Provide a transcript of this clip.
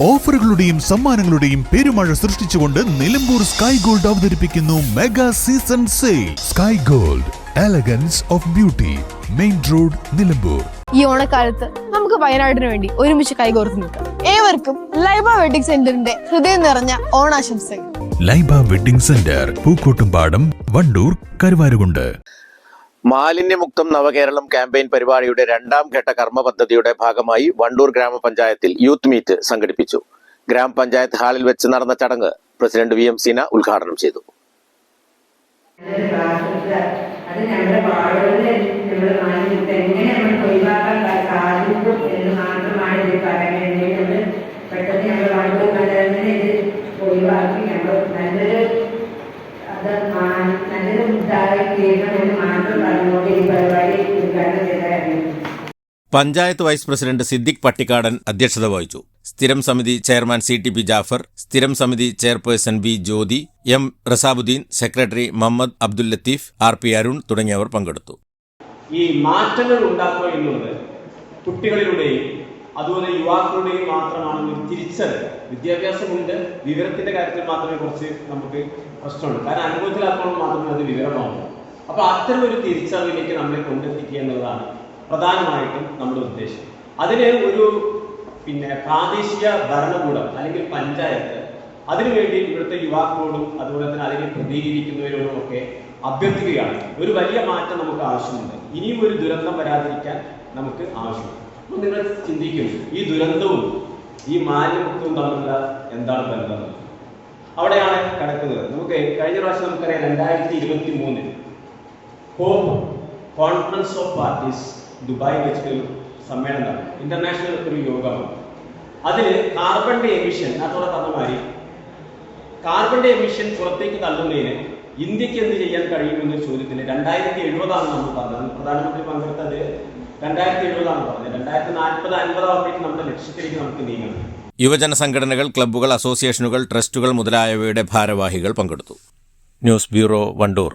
ഓഫറുകളുടെയും സമ്മാനങ്ങളുടെയും പെരുമഴ സൃഷ്ടിച്ചുകൊണ്ട് നിലമ്പൂർ സ്കൈ ഗോൾഡ് അവതരിപ്പിക്കുന്നു mega season sale. Sky gold elegance of beauty main road Nilambur. ഈ ഓണക്കാലത്ത് നമുക്ക് വയനാടിന് വേണ്ടി ഒരുമിച്ച് കൈകോർത്ത് നിൽക്കാം. ഏവർക്കും ലൈബ വെഡിങ് സെന്ററിന്റെ ഹൃദയം നിറഞ്ഞ ഓണാശംസകൾ. Laiba wedding centre Pookkottumpadam Wandoor Karuvarakundu. മാലിന്യമുക്തം നവകേരളം ക്യാമ്പയിൻ പരിപാടിയുടെ രണ്ടാം ഘട്ട കർമ്മ പദ്ധതിയുടെ ഭാഗമായി വണ്ടൂർ ഗ്രാമപഞ്ചായത്തിൽ യൂത്ത് മീറ്റ് സംഘടിപ്പിച്ചു. ഗ്രാമപഞ്ചായത്ത് ഹാളിൽ വെച്ച് നടന്ന ചടങ്ങ് പ്രസിഡന്റ് വി എം സീന ഉദ്ഘാടനം ചെയ്തു. എന്ന് ഒഴിവാക്കി നമ്മൾ നല്ലൊരു അത് നല്ലൊരു ഇതായി തീരണമെന്ന് മാത്രം പഞ്ചായത്ത് വൈസ് പ്രസിഡന്റ് സിദ്ദിഖ് പട്ടിക്കാടൻ അധ്യക്ഷത വഹിച്ചു. സ്ഥിരം സമിതി chairman C T P Jafar സ്ഥിരം സമിതി chairperson V Jyothi M Rasabuddin secretary Muhammad Abdul Latheef R P Arun തുടങ്ങിയവർ പങ്കെടുത്തു. ഈ മാറ്റങ്ങൾ ഉണ്ടാക്കുക എന്നുള്ളത് കുട്ടികളിലൂടെയും അതുപോലെ യുവാക്കളുടെയും മാത്രമാണ് ഒരു തിരിച്ചറിവ്. വിദ്യാഭ്യാസമുണ്ട്. വിവരത്തിന്റെ കാര്യത്തിൽ മാത്രമേ കുറച്ച് നമുക്ക് പ്രശ്നമുള്ളൂ. കാരണം അനുഭവത്തിലാക്കുമ്പോൾ മാത്രമേ അത് വിവരമാവുള്ളൂ. അപ്പൊ അത്തരം ഒരു തിരിച്ചറിവിലേക്ക് നമ്മളെ കൊണ്ടെത്തിക്കുക എന്നുള്ളതാണ് പ്രധാനമായിട്ടും നമ്മുടെ ഉദ്ദേശം. അതിന് ഒരു പിന്നെ പ്രാദേശിക ഭരണകൂടം അല്ലെങ്കിൽ പഞ്ചായത്ത് അതിനുവേണ്ടി ഇവിടുത്തെ യുവാക്കളോടും അതുപോലെ തന്നെ അതിനെ പ്രതികരിക്കുന്നവരോടും ഒക്കെ അഭ്യർത്ഥിക്കുകയാണ്. ഒരു വലിയ മാറ്റം നമുക്ക് ആവശ്യമുണ്ട്. ഇനിയും ഒരു ദുരന്തം വരാതിരിക്കാൻ നമുക്ക് ആവശ്യമുണ്ട്. അപ്പോൾ നിങ്ങൾ ചിന്തിക്കും ഈ ദുരന്തവും ഈ മാലിന്യമുക്തവും തമ്മിലുള്ള എന്താണ് ബന്ധം? അവിടെയാണ് കിടക്കുന്നത്. നമുക്ക് കഴിഞ്ഞ പ്രാവശ്യം നമുക്കറിയാം രണ്ടായിരത്തി ഇരുപത്തി മൂന്നിൽ hope conference of parties Dubai വെച്ചിട്ട് സമ്മേളനം ഇന്റർനാഷണൽ ഒരു യോഗമാണ് അതിൽ കാർബണിന്റെ എമിഷൻ അതോടെ പറഞ്ഞ മാതിരി കാർബണിന്റെ എമിഷൻ പുറത്തേക്ക് തള്ളുന്നതിന് ഇന്ത്യയ്ക്ക് എന്ത് ചെയ്യാൻ കഴിയുമെന്ന ചോദ്യത്തിന് രണ്ടായിരത്തി എഴുപതാണ് നമ്മൾ പറഞ്ഞത്. പ്രധാനമന്ത്രി പങ്കെടുത്തത് രണ്ടായിരത്തി എഴുപതാണ് പറഞ്ഞത്. രണ്ടായിരത്തി നാൽപ്പത് അൻപതാകുമ്പോഴേക്കും നമ്മുടെ ലക്ഷ്യത്തിലേക്ക് നമുക്ക് നീങ്ങണം. യുവജന സംഘടനകൾ ക്ലബ്ബുകൾ അസോസിയേഷനുകൾ ട്രസ്റ്റുകൾ മുതലായവയുടെ ഭാരവാഹികൾ പങ്കെടുത്തു. News bureau Wandoor.